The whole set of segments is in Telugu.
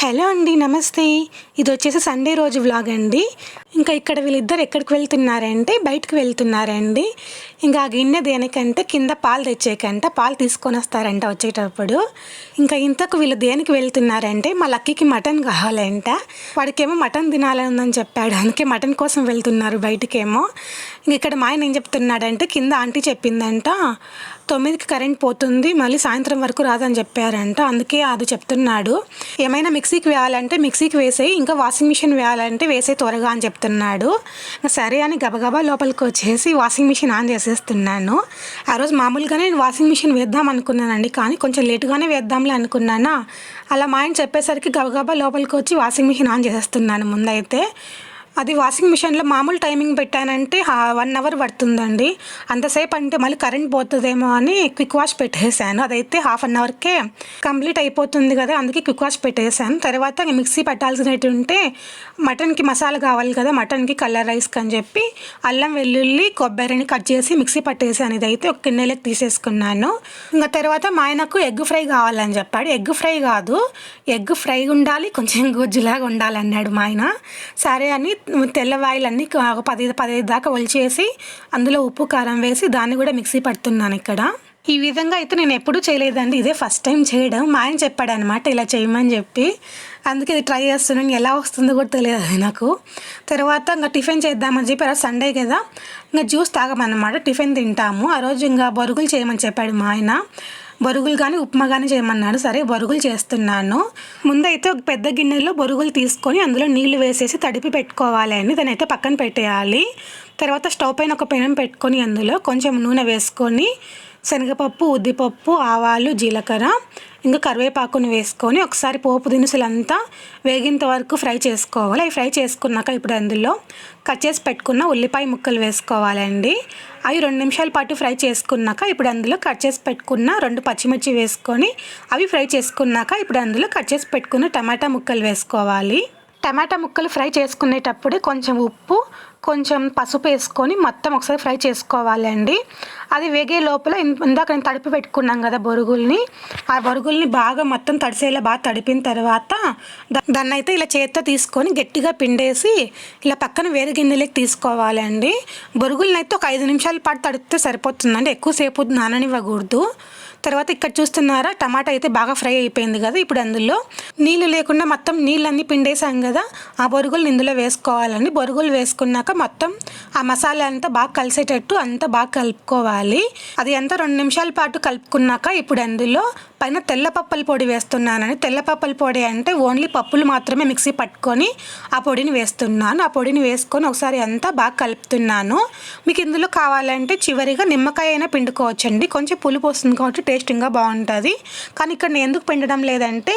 హలో అండి నమస్తే. ఇది వచ్చేసి సండే రోజు వ్లాగ్ అండి. ఇంకా ఇక్కడ వీళ్ళిద్దరు ఎక్కడికి వెళ్తున్నారంటే బయటకు వెళ్తున్నారండి. ఇంకా ఆ గిన్నె దేనికంటే కింద పాలు తెచ్చేకంట పాలు తీసుకొని వస్తారంట వచ్చేటప్పుడు. ఇంకా ఇంతకు వీళ్ళు దేనికి వెళ్తున్నారంటే మా లక్కీకి మటన్ కావాలంట. వాడికేమో మటన్ తినాలని ఉందని చెప్పాడు అందుకే మటన్ కోసం వెళ్తున్నారు బయటకేమో. ఇంక ఇక్కడ మా ఆయన ఏం చెప్తున్నాడంటే కింద ఆంటీ చెప్పిందంట తొమ్మిదికి కరెంట్ పోతుంది మళ్ళీ సాయంత్రం వరకు రాదని చెప్పారంట అందుకే అది చెప్తున్నాడు. ఏమైనా మీకు మిక్సీకి వేయాలంటే మిక్సీకి వేసేయి ఇంకా వాషింగ్ మిషన్ వేయాలంటే వేసే త్వరగా అని చెప్తున్నాడు. సరే అని గబగబా లోపలికి వచ్చేసి వాషింగ్ మిషన్ ఆన్ చేసేస్తున్నాను. ఆ రోజు మామూలుగానే నేను వాషింగ్ మిషన్ వేద్దాం అనుకున్నానండి కానీ కొంచెం లేటుగానే వేద్దాంలే అనుకున్నానా? అలా మా ఆయన చెప్పేసరికి గబగబా లోపలికి వచ్చి వాషింగ్ మిషన్ ఆన్ చేసేస్తున్నాను ముందైతే. అది వాషింగ్ మిషన్లో మామూలు టైమింగ్ పెట్టానంటే వన్ అవర్ పడుతుందండి. అంతసేపు అంటే మళ్ళీ కరెంట్ పోతుందేమో అని క్విక్ వాష్ పెట్టేశాను అదైతే హాఫ్ అన్ అవర్కే కంప్లీట్ అయిపోతుంది కదా అందుకే క్విక్ వాష్ పెట్టేశాను తర్వాత ఇంక మిక్సీ పెట్టాల్సినట్టు ఉంటే మటన్కి మసాలా కావాలి కదా మటన్కి కలర్ రైస్కి అని చెప్పి అల్లం వెల్లుల్లి కొబ్బరిని కట్ చేసి మిక్సీ పట్టేసాను. ఇదైతే ఒక గిన్నెలోకి తీసేసుకున్నాను. ఇంకా తర్వాత మా ఆయనకు ఎగ్ ఫ్రై కావాలని చెప్పాడు. ఎగ్ ఫ్రై కాదు ఎగ్ ఫ్రై ఉండాలి కొంచెం గుజ్జులాగా ఉండాలన్నాడు మా ఆయన. సరే అని తెల్లవాయిలన్నీ ఒక పది పదిహేను దాకా ఒలిచేసి అందులో ఉప్పు కారం వేసి దాన్ని కూడా మిక్సీ పడుతున్నాను ఇక్కడ. ఈ విధంగా అయితే నేను ఎప్పుడూ చేయలేదండి. ఇదే ఫస్ట్ టైం చేయడం. మా ఆయన చెప్పాడు అనమాట ఇలా చేయమని చెప్పి. అందుకే ఇది ట్రై చేస్తున్నాను. ఎలా వస్తుందో కూడా తెలియదు అది నాకు. తర్వాత ఇంకా టిఫిన్ చేద్దామని చెప్పి ఆ రోజు సండే కదా. ఇంకా జ్యూస్ తాగమన్నమాట. టిఫిన్ తింటాము. ఆ రోజు ఇంకా బొరుగులు చేయమని చెప్పాడు మా ఆయన. బొరుగులు కానీ ఉప్మా కానీ చేయమన్నాడు. సరే బొరుగులు చేస్తున్నాను. ముందైతే ఒక పెద్ద గిన్నెలో బొరుగులు తీసుకొని అందులో నీళ్ళు వేసేసి తడిపి పెట్టుకోవాలి అని దాని అయితే పక్కన పెట్టేయాలి. తర్వాత స్టవ్ పైన ఒక పెనం పెట్టుకొని అందులో కొంచెం నూనె వేసుకొని శనగపప్పు ఉద్దిపప్పు ఆవాలు జీలకర్ర ఇంకా కరివేపాకుని వేసుకొని ఒకసారి పోపు దినుసులంతా వేగేంత వరకు ఫ్రై చేసుకోవాలి. అవి ఫ్రై చేసుకున్నాక ఇప్పుడు అందులో కట్ చేసి పెట్టుకున్న ఉల్లిపాయ ముక్కలు వేసుకోవాలండి. అవి రెండు నిమిషాల పాటు ఫ్రై చేసుకున్నాక ఇప్పుడు అందులో కట్ చేసి పెట్టుకున్న రెండు పచ్చిమిర్చి వేసుకొని అవి ఫ్రై చేసుకున్నాక ఇప్పుడు అందులో కట్ చేసి పెట్టుకున్న టమాటా ముక్కలు వేసుకోవాలి. టమాటా ముక్కలు ఫ్రై చేసుకునేటప్పుడు కొంచెం ఉప్పు కొంచెం పసుపు వేసుకొని మొత్తం ఒకసారి ఫ్రై చేసుకోవాలండి. అది వేగే లోపల ఇందాక నేను తడిపి పెట్టుకున్నాం కదా బొరుగుల్ని. ఆ బొరుగుల్ని బాగా మొత్తం తడిసేలా బాగా తడిపిన తర్వాత దా- దాన్ని అయితే ఇలా చేత్తో తీసుకొని గట్టిగా పిండేసి ఇలా పక్కన వేరే గిన్నెలోకి తీసుకోవాలండి. బొరుగుల్ని అయితే ఒక ఐదు నిమిషాల పాటు తడిపితే సరిపోతుందండి. ఎక్కువసేపు నాననివ్వకూడదు. తర్వాత ఇక్కడ చూస్తున్నారా టమాటా అయితే బాగా ఫ్రై అయిపోయింది కదా ఇప్పుడు అందులో. నీళ్ళు లేకుండా మొత్తం నీళ్ళన్నీ పిండేసాం కదా ఆ బొరుగులు ఇందులో వేసుకోవాలండి. బొరుగులు వేసుకున్నాక మొత్తం ఆ మసాలా అంతా బాగా కలిసేటట్టు అంతా బాగా కలుపుకోవాలి. అది అంతా రెండు నిమిషాల పాటు కలుపుకున్నాక ఇప్పుడు అందులో పైన తెల్లపప్పల పొడి వేస్తున్నానని తెల్లపప్పల పొడి అంటే ఓన్లీ పప్పులు మాత్రమే మిక్సీ పట్టుకొని ఆ పొడిని వేస్తున్నాను. ఆ పొడిని వేసుకొని ఒకసారి అంతా బాగా కలుపుతున్నాను. మీకు ఇందులో కావాలంటే చివరిగా నిమ్మకాయ అయినా పిండుకోవచ్చండి. కొంచెం పులుపు వస్తుంది కాబట్టి టేస్టింగ్గా బాగుంటుంది. కానీ ఇక్కడ నేను ఎందుకు పిండడం లేదంటే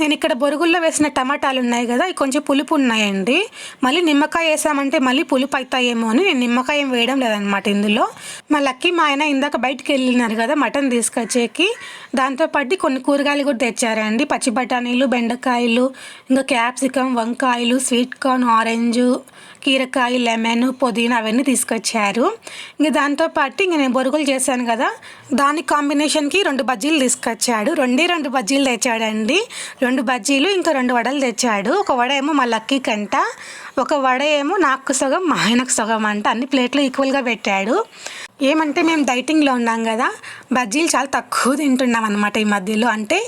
నేను ఇక్కడ బొరుగుల్లో వేసిన టమాటాలు ఉన్నాయి కదా కొంచెం పులుపు ఉన్నాయండి. మళ్ళీ నిమ్మకాయ వేసామంటే మళ్ళీ పులుపు అవుతాయేమో అని నేను నిమ్మకాయ ఏం వేయడం లేదనమాట ఇందులో. మా లక్కీ మా ఆయన ఇందాక బయటికి వెళ్ళినారు కదా మటన్ తీసుకొచ్చేకి. దాంతోపాటు కొన్ని కూరగాయలు కూడా తెచ్చారండి. పచ్చి బఠానీలు బెండకాయలు ఇంకా క్యాప్సికమ్ వంకాయలు స్వీట్ కార్న్ ఆరెంజ్ కీరకాయ లెమన్ పుదీనా అవన్నీ తీసుకొచ్చారు. ఇంక దాంతోపాటు ఇంక నేను బొరుగులు చేశాను కదా దాని కాంబినేషన్కి రెండు బజ్జీలు తీసుకొచ్చాడు. రెండే రెండు బజ్జీలు తెచ్చాడండి. రెండు బజ్జీలు ఇంకా రెండు వడలు తెచ్చాడు. ఒక వడ ఏమో మా లక్కీ కంట ఒక వడ ఏమో నాకు సగం మా ఆయనకు సగం అంట. అన్ని ప్లేట్లు ఈక్వల్గా పెట్టాడు. ఏమంటే మేము డైటింగ్లో ఉన్నాం కదా బజ్జీలు చాలా తక్కువ తింటున్నాం అనమాట ఈ మధ్యలో. అంటే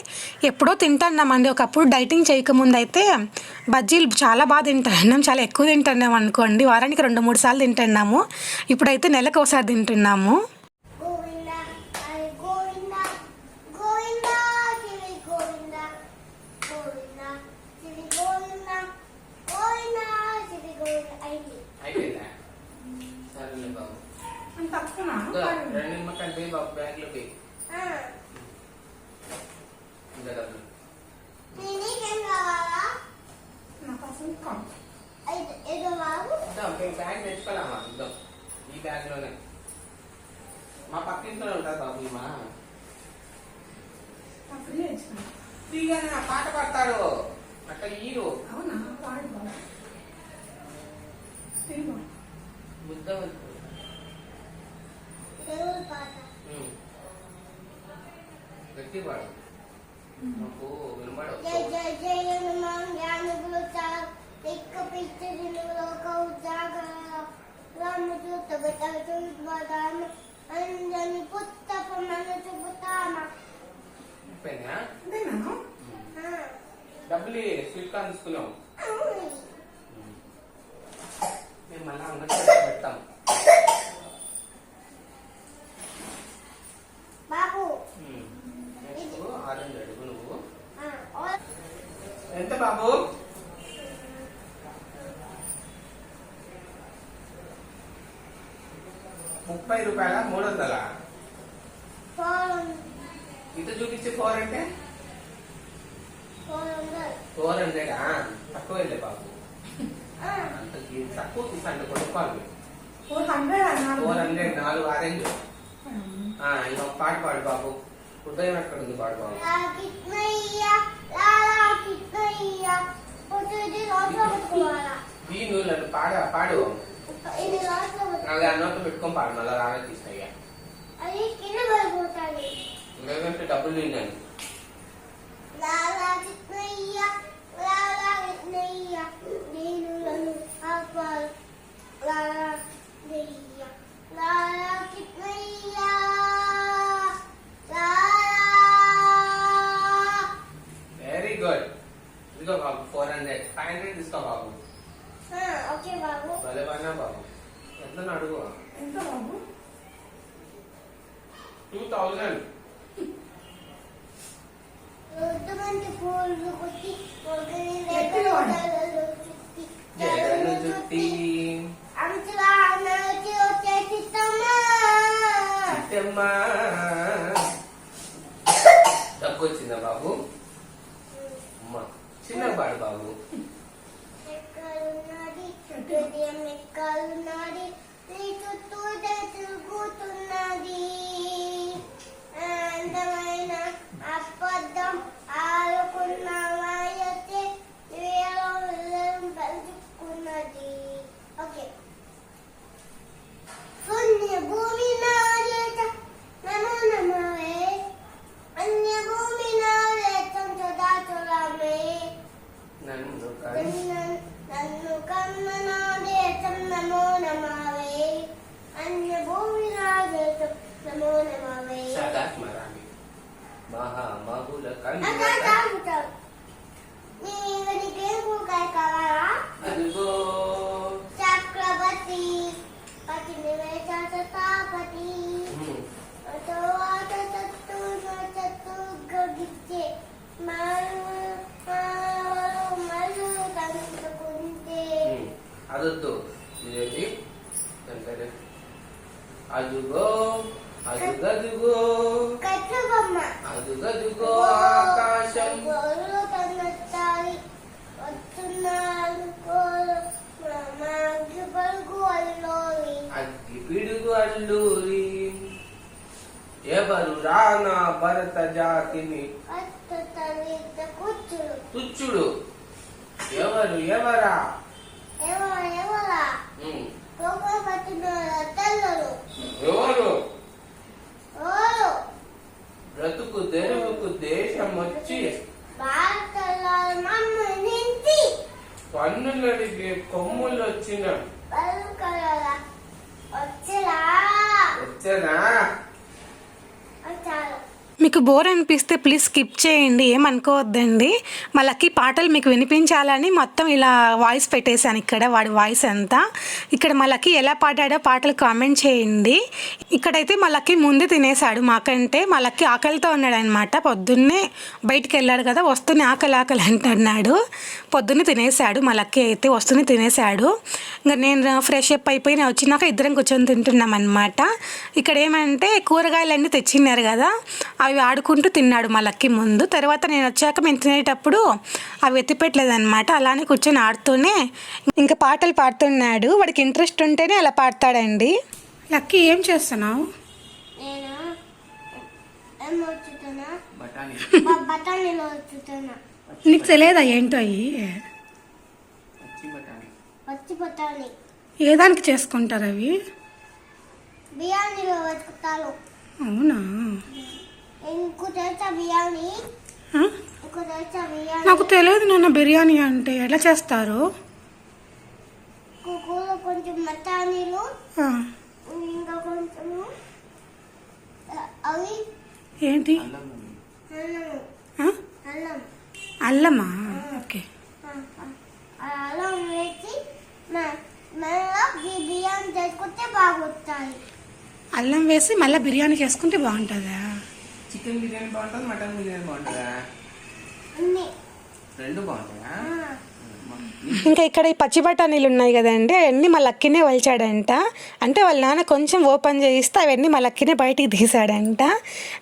ఎప్పుడో తింటున్నామండి ఒకప్పుడు డైటింగ్ చేయకముందు అయితే బజ్జీలు చాలా బాగా తింటున్నాం చాలా ఎక్కువ తింటున్నాం అనుకోండి. వారానికి రెండు మూడు సార్లు తింటున్నాము. ఇప్పుడైతే నెలకు ఒకసారి తింటున్నాము. of పోదాము అందని పుత్తపమని చెబుతామా? డబ్బులు స్వీట్ కార్న్ తీసుకున్నాం మేము మళ్ళా అంగడి పెడతాం బాబు. ఆరెంజ్ అడుగు నువ్వు. ఎంత బాబు? ముప్పై రూపాయల మూడు వందల ఇటు చూపించి ఫోర్ అంటే ఫోర్ హండ్రెడ్ తక్కువ వెళ్ళే బాబు అంత తక్కువ తీసండి కొనుక్కోవాలి ఫోర్ హండ్రెడ్ ఫోర్ హండ్రెడ్ నాలుగు ఆరెంజ్ ఇంకొక పాట పాడు బాబు హృదయం ఎక్కడ ఉంది పాడు బాబు నూనె పాడ పాడు ఆ నోట్లు పెట్టుకొని పాడు మళ్ళీ అది కింద పడిపోతుంది. లేదంటే డబ్బులు తిన్నాను. నేను నన్ను ఆపాలి. లా లా కిట్నయ్యా, లా లా కిట్నయ్యా. లా లా. వెరీ గుడ్ ఇదిగో బాబు ఫోర్ హండ్రెడ్ ఫైవ్ హండ్రెడ్ తీసుకో బాబు ఆ, ఓకే బాబు భలే పడినా బాబు ఎంత అడుగు ఎంత బాబు టూ థౌజండ్ రొద్దుమంటి పూలు కొట్టి మొగలి ఎత్తులు వాడు. రెక్కలు చుట్టి జడలు చుట్టి అంచులా నడిచి వచ్చేసిద్దమ్మా. చిట్టమ్మా డబ్బు వచ్చిందా బాబు అమ్మా చిన్న పాడు బాబు ఎక్కడున్నది? హృదయం ఎక్కడున్నది? నీ చుట్టూ తిరుగుతున్నది అందమైన అబద్ధం ఆడుకున్నాం నమో నమవే సదాత్మరామి మహా మహుల అదా కన్య తాగుతాం నీ నీకేం కూరగాయ కావాలా అదిగో చక్రవర్తి పతి నివేశాపతి ఉమ్, తరువాత తత్తు తత్తు గగిచ్చే మారు అదుగదుగో అదుగదుగో ఆకాశం. అగ్గి పిడుగు అల్లూరి. ఎవరు రానా భరత జాతిని? తుచ్చుడు ఎవరు ఎవరా? ఎవరు ఎవరా? బ్రతుకు తెరువుకు దేశం వచ్చి భారతలో మమ్మ నింటి పన్నులడిగే కొమ్ములు వచ్చిన వచ్చరా వచ్చనా? వచ్చారు. మీకు బోర్ అనిపిస్తే ప్లీజ్ స్కిప్ చేయండి ఏమనుకోవద్దండి. మళ్ళీ పాటలు మీకు వినిపించాలని మొత్తం ఇలా వాయిస్ పెట్టేశాను ఇక్కడ వాడి వాయిస్ అంతా. ఇక్కడ మళ్ళీ ఎలా పాడాడో పాటలు కామెంట్ చేయండి. ఇక్కడైతే మళ్ళీ ముందే తినేశాడు మాకంటే. మళ్ళీ ఆకలితో ఉన్నాడు అనమాట పొద్దున్నే బయటికి వెళ్ళాడు కదా వస్తూనే ఆకలి ఆకలి అంటున్నాడు. పొద్దున్నే తినేశాడు మా లక్కీ అయితే వస్తూనే తినేశాడు. ఇంకా నేను ఫ్రెష్ అప్ అయిపోయి నేను వచ్చినాక ఇద్దరం కూర్చొని తింటున్నాం అనమాట ఇక్కడ ఏమంటే కూరగాయలన్నీ తెచ్చిన్నారు కదా అవి ఆడుకుంటూ తిన్నాడు మా లక్కీ ముందు. తర్వాత నేను వచ్చాక మేము తినేటప్పుడు అవి ఎత్తిపెట్టలేదు అనమాట అలానే కూర్చొని ఆడుతూనే ఇంకా పాటలు పాడుతున్నాడు. వాడికి ఇంట్రెస్ట్ ఉంటేనే అలా పాడతాడండి. లక్కీ ఏం చేస్తున్నావు? నీకు తెలియదా ఏంటో బఠానీ. ఏ దానికి చేసుకుంటారు అవి? బిర్యానీలో అవునా? బిర్యానీ? బిర్యానీ? నాకు తెలియదు నాన్న బిర్యానీ అంటే ఎలా చేస్తారు? కొంచెం మటానీలు ఇంకా కొంచెము ఆ, అవి. ఏంటి? అల్లమా? ఆ, అల్లం వేసి మ- మళ్ళా బి- బియ్యం చేసుకుంటే బాగుంటాయి. అల్లం వేసి మళ్ళీ బిర్యానీ చేసుకుంటే బాగుంటుందా? చికెన్ బిర్యానీ బాగుంటుంది మటన్ బిర్యానీ బాగుంటుందా? రెండు బాగుంటాయా. ఇంకా ఇక్కడ ఈ పచ్చి బఠానీలు ఉన్నాయి కదండి అవన్నీ మా లక్కినే వలిచాడంట. అంటే వాళ్ళ నాన్న కొంచెం ఓపెన్ చేయిస్తే అవన్నీ మా లక్కినే బయటికి తీసాడంట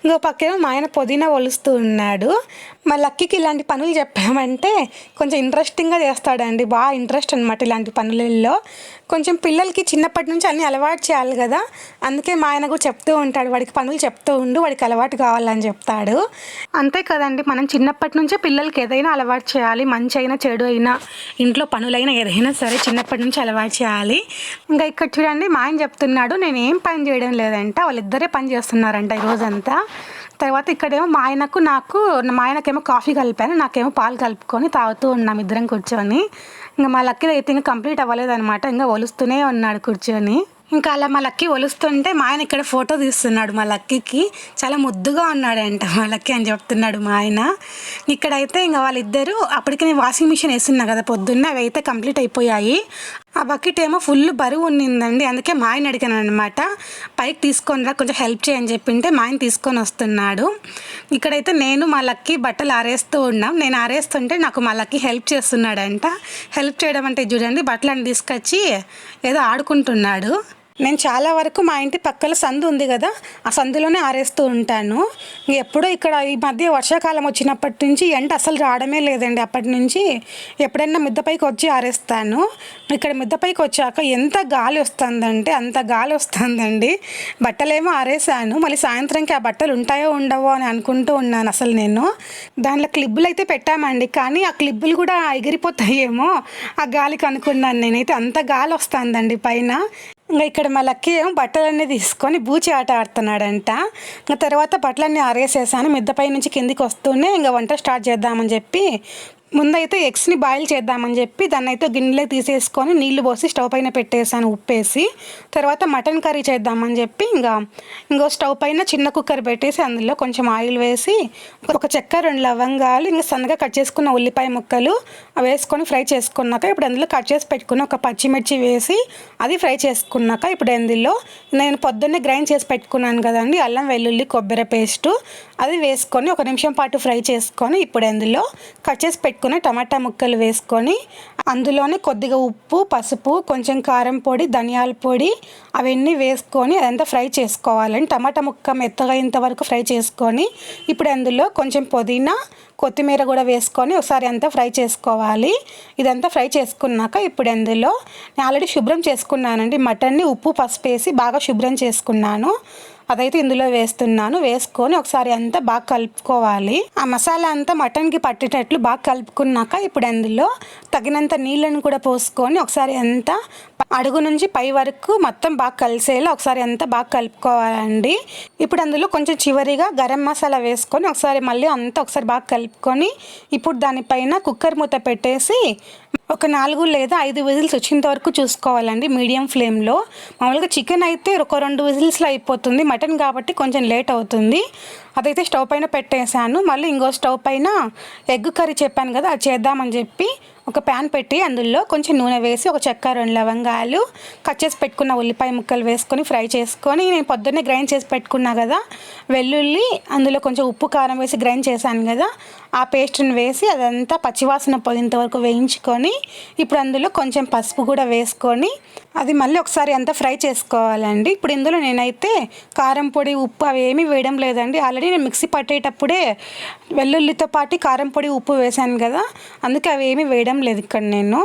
ఇంకో పక్కేమో మా ఆయన పుదీనా ఒలుస్తూ ఉన్నాడు. మా లక్కికి ఇలాంటి పనులు చెప్పామంటే కొంచెం ఇంట్రెస్టింగ్గా చేస్తాడండి. బాగా ఇంట్రెస్ట్ అనమాట ఇలాంటి పనులలో. కొంచెం పిల్లలకి చిన్నప్పటి నుంచి అన్నీ అలవాటు చేయాలి కదా. అందుకే మా ఆయన కూడా చెప్తూ ఉంటాడు వాడికి పనులు చెప్తూ ఉండు వాడికి అలవాటు కావాలని చెప్తాడు. అంతే కదండి మనం చిన్నప్పటి నుంచే పిల్లలకి ఏదైనా అలవాటు చేయాలి మంచి అయినా చెడు అయినా ఇంట్లో పనులైనా ఏదైనా సరే చిన్నప్పటి నుంచి అలవాటు చేయాలి. ఇంకా ఇక్కడ చూడండి మా ఆయన చెప్తున్నాడు నేను ఏం పని చేయడం లేదంట వాళ్ళిద్దరే పని చేస్తున్నారంట ఈ రోజంతా. తర్వాత ఇక్కడేమో మా ఆయనకు నాకు మా ఆయనకేమో కాఫీ కలిపాను నాకేమో పాలు కలుపుకొని తాగుతూ ఉన్నాం ఇద్దరం కూర్చొని. ఇంకా మా లక్కీ అయితే ఇంకా కంప్లీట్ అవ్వలేదన్నమాట ఇంకా ఒలుస్తూనే ఉన్నాడు కూర్చొని. ఇంకా అలా మా లక్కీ ఒలుస్తుంటే మా ఆయన ఇక్కడ ఫోటో తీస్తున్నాడు మా లక్కీకి. చాలా ముద్దుగా ఉన్నాడంట మా లక్కీ అని చెప్తున్నాడు మా ఆయన. ఇక్కడైతే ఇంకా వాళ్ళిద్దరూ అప్పటికి నేను వాషింగ్ మిషన్ వేస్తున్నా కదా పొద్దున్న అవి అయితే కంప్లీట్ అయిపోయాయి. ఆ బకెట్ ఏమో ఫుల్ బరువు ఉన్నిందండి అందుకే మా ఆయన అడిగాను అనమాట పైకి తీసుకొని రా కొంచెం హెల్ప్ చేయని చెప్పింటే మా ఆయన తీసుకొని వస్తున్నాడు. ఇక్కడైతే నేను మా లక్కీ బట్టలు ఆరేస్తూ ఉన్నాం. నేను ఆరేస్తుంటే నాకు మా లక్కీ హెల్ప్ చేస్తున్నాడంట. హెల్ప్ చేయడం అంటే చూడండి బట్టలను తీసుకొచ్చి ఏదో ఆడుకుంటున్నాడు. నేను చాలా వరకు మా ఇంటి పక్కల సందు ఉంది కదా ఆ సందులోనే ఆరేస్తూ ఉంటాను. ఎప్పుడో ఇక్కడ ఈ మధ్య వర్షాకాలం వచ్చినప్పటి నుంచి ఎండ అసలు రావడమే లేదండి అప్పటి నుంచి. ఎప్పుడైనా మిద్దపైకి వచ్చి ఆరేస్తాను. ఇక్కడ మిద్దపైకి వచ్చాక ఎంత గాలి వస్తుందంటే అంత గాలి వస్తుందండి. బట్టలేమో ఆరేసాను మళ్ళీ సాయంత్రంకి ఆ బట్టలు ఉంటాయో ఉండవో అని అనుకుంటూ ఉన్నాను అసలు నేను. దాంట్లో క్లిబ్బులు అయితే పెట్టామండి కానీ ఆ క్లిబ్బులు కూడా ఎగిరిపోతాయేమో. ఆ గాలికి అనుకున్నాను నేనైతే. అంత గాలి వస్తుందండి పైన. ఇంకా ఇక్కడ మా లక్కీ ఏమో బట్టలన్నీ తీసుకొని బూచి ఆట ఆడుతున్నాడంట. ఇంకా తర్వాత బట్టలన్నీ ఆరేసేసాను. మిద్దపై నుంచి కిందికి వస్తూనే ఇంకా వంట స్టార్ట్ చేద్దామని చెప్పి ముందైతే ఎగ్స్ని బాయిల్ చేద్దామని చెప్పి దాన్ని అయితే గిన్నెలో తీసేసుకొని నీళ్ళు పోసి స్టవ్ పైన పెట్టేసాను ఉప్పేసి. తర్వాత మటన్ కర్రీ చేద్దామని చెప్పి ఇంకా ఇంకో స్టవ్ పైన చిన్న కుక్కర్ పెట్టేసి అందులో కొంచెం ఆయిల్ వేసి ఒక చెక్క రెండు లవంగాలు ఇంకా సన్నగా కట్ చేసుకున్న ఉల్లిపాయ ముక్కలు అవి వేసుకొని ఫ్రై చేసుకున్నాక ఇప్పుడు అందులో కట్ చేసి పెట్టుకున్న ఒక పచ్చిమిర్చి వేసి అది ఫ్రై చేసుకున్నాక ఇప్పుడు అందులో నేను పొద్దున్నే గ్రైండ్ చేసి పెట్టుకున్నాను కదండి అల్లం వెల్లుల్లి కొబ్బరి పేస్టు అది వేసుకొని ఒక నిమిషం పాటు ఫ్రై చేసుకొని ఇప్పుడు అందులో కట్ చేసి పెట్టుకున్న టమాటా ముక్కలు వేసుకొని అందులోనే కొద్దిగా ఉప్పు పసుపు కొంచెం కారం పొడి ధనియాల పొడి అవన్నీ వేసుకొని అదంతా ఫ్రై చేసుకోవాలండి. టమాటా ముక్క మెత్తగైనంత వరకు ఫ్రై చేసుకొని ఇప్పుడు అందులో కొంచెం పుదీనా కొత్తిమీర కూడా వేసుకొని ఒకసారి అంతా ఫ్రై చేసుకోవాలి. ఇదంతా ఫ్రై చేసుకున్నాక ఇప్పుడు అందులో నేను ఆల్రెడీ శుభ్రం చేసుకున్నానండి. మటన్ని ఉప్పు పసుపు వేసి బాగా శుభ్రం చేసుకున్నాను. అదైతే ఇందులో వేస్తున్నాను. వేసుకొని ఒకసారి అంతా బాగా కలుపుకోవాలి. ఆ మసాలా అంతా మటన్కి పట్టేటట్లు బాగా కలుపుకున్నాక ఇప్పుడు అందులో తగినంత నీళ్ళను కూడా పోసుకొని ఒకసారి అంతా అడుగు నుంచి పై వరకు మొత్తం బాగా కలిసేలా ఒకసారి అంతా బాగా కలుపుకోవాలండి. ఇప్పుడు అందులో కొంచెం చివరిగా గరం మసాలా వేసుకొని ఒకసారి మళ్ళీ అంతా ఒకసారి బాగా కలుపుకొని ఇప్పుడు దానిపైన కుక్కర్ మూత పెట్టేసి ఒక నాలుగు లేదా ఐదు విజిల్స్ వచ్చేంత వరకు చూసుకోవాలండి మీడియం ఫ్లేమ్లో. మామూలుగా చికెన్ అయితే ఒక రెండు విజిల్స్లో అయిపోతుంది మటన్ కాబట్టి కొంచెం లేట్ అవుతుంది. అదైతే స్టవ్ పైన పెట్టేశాను మళ్ళీ ఇంకో స్టవ్ పైన ఎగ్ కర్రీ చెప్పాను కదా అది చేద్దామని చెప్పి ఒక ప్యాన్ పెట్టి అందులో కొంచెం నూనె వేసి ఒక చెక్క రెండు లవంగాలు కట్ చేసి పెట్టుకున్న ఉల్లిపాయ ముక్కలు వేసుకొని ఫ్రై చేసుకొని నేను పొద్దున్నే గ్రైండ్ చేసి పెట్టుకున్నా కదా వెల్లుల్లి అందులో కొంచెం ఉప్పు కారం వేసి గ్రైండ్ చేశాను కదా ఆ పేస్ట్ని వేసి అదంతా పచ్చివాసన పోయేంత వరకు వేయించుకొని ఇప్పుడు అందులో కొంచెం పసుపు కూడా వేసుకొని అది మళ్ళీ ఒకసారి అంతా ఫ్రై చేసుకోవాలండి. ఇప్పుడు ఇందులో నేనైతే కారం పొడి ఉప్పు అవి ఏమీ వేయడం లేదండి. ఆల్రెడీ నేను మిక్సీ పట్టేటప్పుడే వెల్లుల్లితో పాటు కారం పొడి ఉప్పు వేశాను కదా అందుకే అవి ఏమీ వేయడం లేదు ఇక్కడ నేను.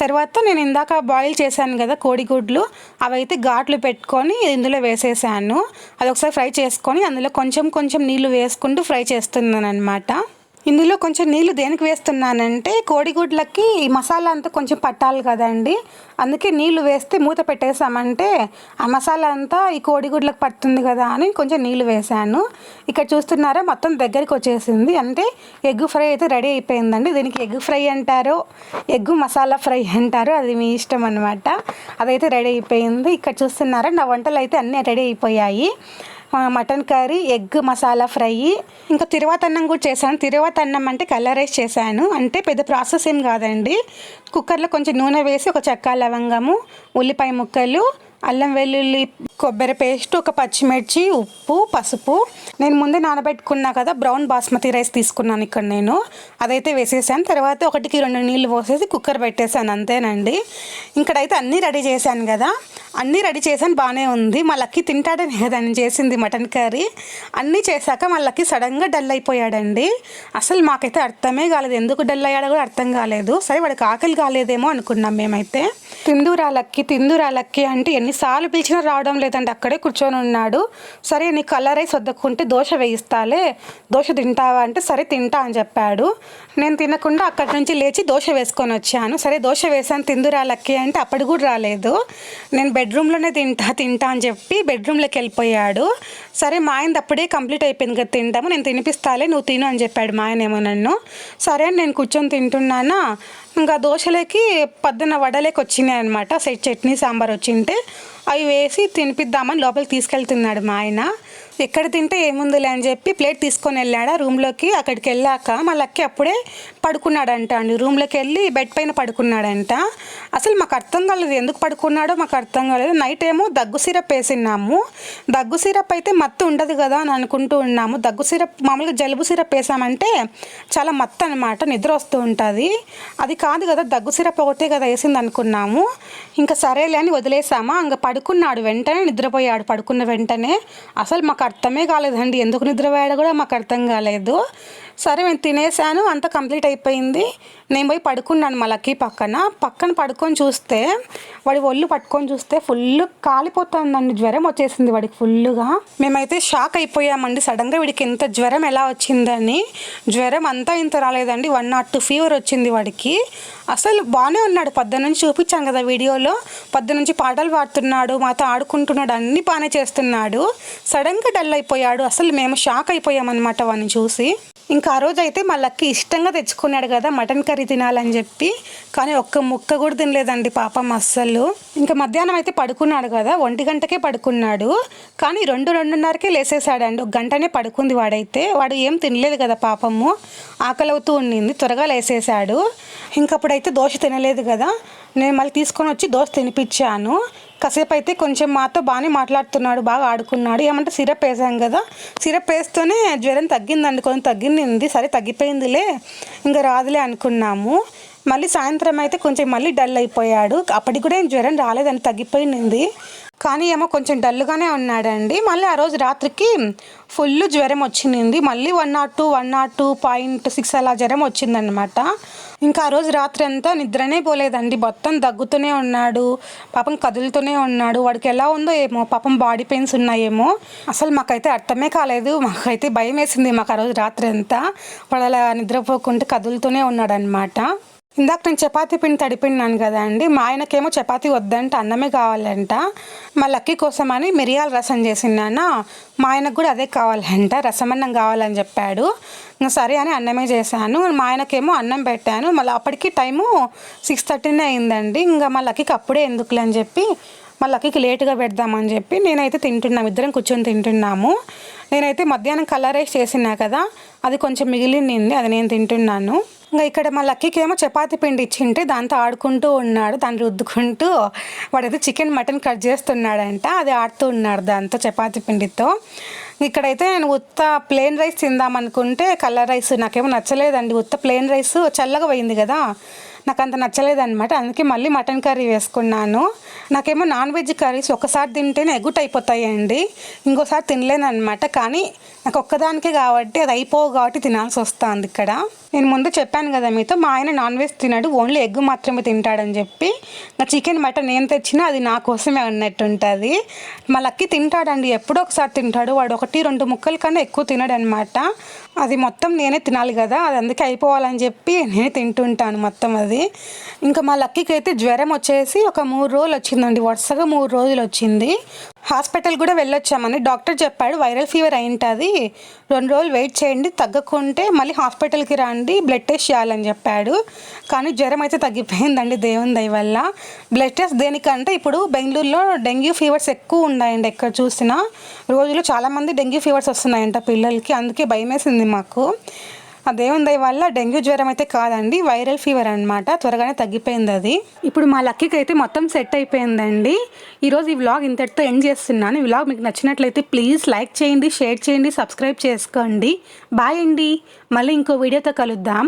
తర్వాత నేను ఇందాక బాయిల్ చేశాను కదా కోడిగుడ్లు అవైతే ఘాట్లు పెట్టుకొని ఇందులో వేసేసాను. అది ఒకసారి ఫ్రై చేసుకొని అందులో కొంచెం కొంచెం నీళ్ళు వేసుకుంటూ ఫ్రై చేస్తున్నాను అనమాట ఇందులో కొంచెం నీళ్ళు దేనికి వేస్తున్నానంటే కోడిగుడ్లకి ఈ మసాలా అంతా కొంచెం పట్టాలి కదండి. అందుకే నీళ్ళు వేస్తే మూత పెట్టేసామంటే ఆ మసాలా అంతా ఈ కోడిగుడ్లకు పడుతుంది కదా అని కొంచెం నీళ్ళు వేసాను ఇక్కడ చూస్తున్నారా మొత్తం దగ్గరికి వచ్చేసింది. అంటే ఎగ్ ఫ్రై అయితే రెడీ అయిపోయిందండి. దీనికి ఎగ్ ఫ్రై అంటారు ఎగ్ మసాలా ఫ్రై అంటారు అది మీ ఇష్టం అనమాట అదైతే రెడీ అయిపోయింది. ఇక్కడ చూస్తున్నారా నా వంటలు అయితే అన్నీ రెడీ అయిపోయాయి. Mutton curry egg masala fry. ఇంకా తిరువాత అన్నం కూడా చేశాను. తిరువాత అన్నం అంటే కలర్ రైస్ చేశాను. అంటే పెద్ద ప్రాసెస్ ఏం కాదండి. కుక్కర్లో కొంచెం నూనె వేసి ఒక చెక్క లవంగము ఉల్లిపాయ ముక్కలు అల్లం వెల్లుల్లి కొబ్బరి పేస్ట్ ఒక పచ్చిమిర్చి ఉప్పు పసుపు. నేను ముందే నానబెట్టుకున్నా కదా బ్రౌన్ బాస్మతి రైస్ తీసుకున్నాను ఇక్కడ నేను. అదైతే వేసేసాను. తర్వాత ఒకటికి రెండు నీళ్ళు పోసేసి కుక్కర్ పెట్టేశాను అంతేనండి. ఇక్కడైతే అన్నీ రెడీ చేశాను కదా. అన్నీ రెడీ చేశాను బాగానే ఉంది. మా లక్కీ తింటాడని కదా నేను చేసింది మటన్ కర్రీ. అన్నీ చేశాక మా లక్కీ సడన్గా డల్ అయిపోయాడండి. అసలు మాకైతే అర్థమే కాలేదు. ఎందుకు డల్ అయ్యాడో కూడా అర్థం కాలేదు. సరే వాడికి ఆకలి కాలేదేమో అనుకున్నాం మేమైతే. తిందురా లక్కీ తిందురా లక్కీ అంటే ఎన్నిసార్లు పిలిచినా రావడం లేదండి అక్కడే కూర్చొని ఉన్నాడు. సరే నీ కలర్ రైస్ వద్దకుంటే దోశ వేయిస్తాలే దోశ తింటావా అంటే సరే తింటా అని చెప్పాడు. నేను తినకుండా అక్కడి నుంచి లేచి దోశ వేసుకొని వచ్చాను. సరే దోశ వేసాను తిందురా లక్కీ అంటే అప్పటి కూడా రాలేదు. నేను బెడ్రూమ్లోనే తింటా తింటా అని చెప్పి బెడ్రూమ్లోకి వెళ్ళిపోయాడు. సరే మా ఆయన అప్పుడే కంప్లీట్ అయిపోయింది కదా తింటాము నేను తినిపిస్తాలే నువ్వు తిను అని చెప్పాడు మా ఆయన ఏమో నన్ను. సరే అని నేను కూర్చొని తింటున్నానా? ఇంకా దోశలకి పొద్దున్న వడలేకి వచ్చినాయి అనమాట సైడ్ చట్నీ సాంబార్ వచ్చింటే అవి వేసి తినిపిద్దామని లోపలికి తీసుకెళ్తున్నాడు మా ఆయన. ఎక్కడ తింటే ఏముందిలే అని చెప్పి ప్లేట్ తీసుకొని వెళ్ళాడా. రూమ్లోకి అక్కడికి వెళ్ళాక మా లక్కి అప్పుడే పడుకున్నాడంట అండి. రూమ్లోకి వెళ్ళి బెడ్ పైన పడుకున్నాడంట. అసలు మాకు అర్థం కాలేదు ఎందుకు పడుకున్నాడో మాకు అర్థం కాలేదు. నైట్ ఏమో దగ్గు సిరప్ వేసినాము దగ్గు సిరప్ అయితే మత్తు ఉండదు కదా అని అనుకుంటూ ఉన్నాము. దగ్గు సిరప్ మామూలుగా జలుబు సిరప్ వేసామంటే చాలా మత్తు అనమాట నిద్ర వస్తూ ఉంటుంది. అది కాదు కదా దగ్గు సిరప్ ఒకటే కదా వేసింది అనుకున్నాము. ఇంకా సరేలే అని వదిలేసామా. ఇంకా పడుకున్నాడు వెంటనే నిద్రపోయాడు పడుకున్న వెంటనే. అసలు మాకు అర్థమే కాలేదండి. ఎందుకు నిద్రపోయాడో కూడా మాకు అర్థం కాలేదు. సరే నేను తినేసాను అంత కంప్లీట్ అయిపోయింది. నేను పోయి పడుకున్నాను మా లక్కీ పక్కన. పక్కన పడుకొని చూస్తే వాడి ఒళ్ళు పట్టుకొని చూస్తే ఫుల్ కాలిపోతుందండి జ్వరం వచ్చేసింది వాడికి ఫుల్గా మేమైతే షాక్ అయిపోయామండి. సడన్గా వీడికి ఇంత జ్వరం ఎలా వచ్చిందని. జ్వరం అంతా ఇంత రాలేదండి. వన్ నాట్ టూ ఫీవర్ వచ్చింది వాడికి. అసలు బాగానే ఉన్నాడు. పొద్దు నుంచి చూపించాను కదా వీడియోలో. పొద్దు నుంచి పాటలు పాడుతున్నాడు మాతో ఆడుకుంటున్నాడు అన్నీ బాగానే చేస్తున్నాడు. సడన్గా డల్ అయిపోయాడు. అసలు మేము షాక్ అయిపోయామన్నమాట వాడిని చూసి. ఇంకా ఆ రోజు అయితే మా లక్కి ఇష్టంగా తెచ్చుకున్నాడు కదా మటన్ కర్రీ తినాలని చెప్పి. కానీ ఒక్క ముక్క కూడా తినలేదండి పాపం అస్సలు. ఇంకా మధ్యాహ్నం అయితే పడుకున్నాడు కదా ఒంటి గంటకే పడుకున్నాడు. కానీ రెండు రెండున్నరకే లేసేసాడండి. ఒక గంటనే పడుకుంది వాడైతే. వాడు ఏం తినలేదు కదా పాపము. ఆకలి అవుతూ ఉండింది త్వరగా లేసేసాడు. ఇంకప్పుడైతే దోశ తినలేదు కదా. నేను మళ్ళీ తీసుకొని వచ్చి దోశ తినిపించాను. కాసేపు అయితే కొంచెం మాతో బాగానే మాట్లాడుతున్నాడు బాగా ఆడుకున్నాడు. ఏమంటే సిరప్ వేసాం కదా సిరప్ వేస్తూనే జ్వరం తగ్గిందండి కొంచెం తగ్గింది. సరే తగ్గిపోయిందిలే ఇంకా రాదులే అనుకున్నాము. మళ్ళీ సాయంత్రం అయితే కొంచెం మళ్ళీ డల్ అయిపోయాడు. అప్పటికి కూడా ఏం జ్వరం రాలేదని తగ్గిపోయింది. కానీ ఏమో కొంచెం డల్గానే ఉన్నాడండి. మళ్ళీ ఆ రోజు రాత్రికి ఫుల్ జ్వరం వచ్చింది మళ్ళీ one nought two one nought two point six అలా జ్వరం వచ్చిందనమాట ఇంకా ఆ రోజు రాత్రి అంతా నిద్రనే పోలేదండి. మొత్తం దగ్గుతూనే ఉన్నాడు పాపం కదులుతూనే ఉన్నాడు. వాడికి ఎలా ఉందో ఏమో పాపం బాడీ పెయిన్స్ ఉన్నాయేమో. అసలు మాకైతే అర్థమే కాలేదు మాకైతే భయం వేసింది మాకు ఆ రోజు రాత్రి అంతా. వాడు అలా నిద్రపోకుంటే కదులుతూనే ఉన్నాడనమాట ఇందాక నేను చపాతీ పిండి తడిపిండినాను కదా అండి మా ఆయనకేమో చపాతీ వద్దంట అన్నమే కావాలంట. మా లక్కీ కోసం అని మిరియాల రసం చేసినానా మా ఆయనకు కూడా అదే కావాలంట రసమన్నం కావాలని చెప్పాడు. సరే అని అన్నమే చేశాను మా ఆయనకేమో అన్నం పెట్టాను. మళ్ళీ అప్పటికి టైము సిక్స్ థర్టీనే అయిందండి ఇంకా మా లక్కీకి అప్పుడే ఎందుకులే అని చెప్పి మా లక్కీకి లేటుగా పెడదామని చెప్పి నేనైతే తింటున్నాం ఇద్దరం కూర్చొని తింటున్నాము. నేనైతే మధ్యాహ్నం కలర్ రైస్ చేసినా కదా అది కొంచెం మిగిలింది అది నేను తింటున్నాను. ఇంకా ఇక్కడ మా లక్కీకి ఏమో చపాతి పిండి ఇచ్చింటే దాంతో ఆడుకుంటూ ఉన్నాడు దాన్ని రుద్దుకుంటూ వాడైతే చికెన్ మటన్ కట్ చేస్తున్నాడంట అది ఆడుతూ ఉన్నాడు దాంతో చపాతి పిండితో. ఇక్కడైతే నేను ఉత్త ప్లేన్ రైస్ తిందాం అనుకుంటే కలర్ రైస్ నాకేమో నచ్చలేదండి. ఉత్త ప్లేన్ రైస్ చల్లగా పోయింది కదా. నాకు అంత నచ్చలేదు అనమాట అందుకే మళ్ళీ మటన్ కర్రీ వేసుకున్నాను. నాకేమో నాన్ వెజ్ కర్రీస్ ఒకసారి తింటేనే ఎగుట్ అయిపోతాయండి ఇంకోసారి తినలేను అనమాట కానీ నాకు ఒక్కదానికే కాబట్టి అది అయిపోవు కాబట్టి తినాల్సి వస్తుంది ఇక్కడ. నేను ముందు చెప్పాను కదా మీతో మా ఆయన నాన్ వెజ్ తినడు ఓన్లీ ఎగ్ మాత్రమే తింటాడని చెప్పి. నా చికెన్ మటన్ ఏం తెచ్చినా అది నా కోసమే అన్నట్టు ఉంటుంది. మా లక్కీ తింటాడండి ఎప్పుడో ఒకసారి తింటాడు. వాడు ఒకటి రెండు ముక్కల కన్నా ఎక్కువ తినడనమాట అది మొత్తం నేనే తినాలి కదా అది అందుకే అయిపోవాలని చెప్పి నేనే తింటుంటాను మొత్తం అది. ఇంకా మా లక్కీకి అయితే జ్వరం వచ్చేసి ఒక మూడు రోజులు వచ్చిందండి వరుసగా మూడు రోజులు వచ్చింది. హాస్పిటల్ కూడా వెళ్ళొచ్చామని డాక్టర్ చెప్పాడు. వైరల్ ఫీవర్ అయింటుంది. రెండు రోజులు వెయిట్ చేయండి తగ్గకుంటే మళ్ళీ హాస్పిటల్కి రండి బ్లడ్ టెస్ట్ చేయాలని చెప్పాడు. కానీ జ్వరం అయితే తగ్గిపోయిందండి దేవుని దయ వల్ల. బ్లడ్ టెస్ట్ దేనికంటే ఇప్పుడు బెంగళూరులో డెంగ్యూ ఫీవర్స్ ఎక్కువ ఉన్నాయండి ఎక్కడ చూసినా. రోజులో చాలామంది డెంగ్యూ ఫీవర్స్ వస్తున్నాయంట పిల్లలకి. అందుకే భయం వేసింది మాకు. ఆ దేవుని దయ వల్ల డెంగ్యూ జ్వరం అయితే కాదండి వైరల్ ఫీవర్ అనమాట త్వరగానే తగ్గిపోయింది అది. ఇప్పుడు మా లక్కీకి అయితే మొత్తం సెట్ అయిపోయిందండి. ఈరోజు ఈ వ్లాగ్ ఇంతటితో ఎండ్ చేస్తున్నాను. ఈ వ్లాగ్ మీకు నచ్చినట్లయితే ప్లీజ్ లైక్ చేయండి షేర్ చేయండి సబ్స్క్రైబ్ చేసుకోండి. బాయ్ అండి. మళ్ళీ ఇంకో వీడియోతో కలుద్దాం.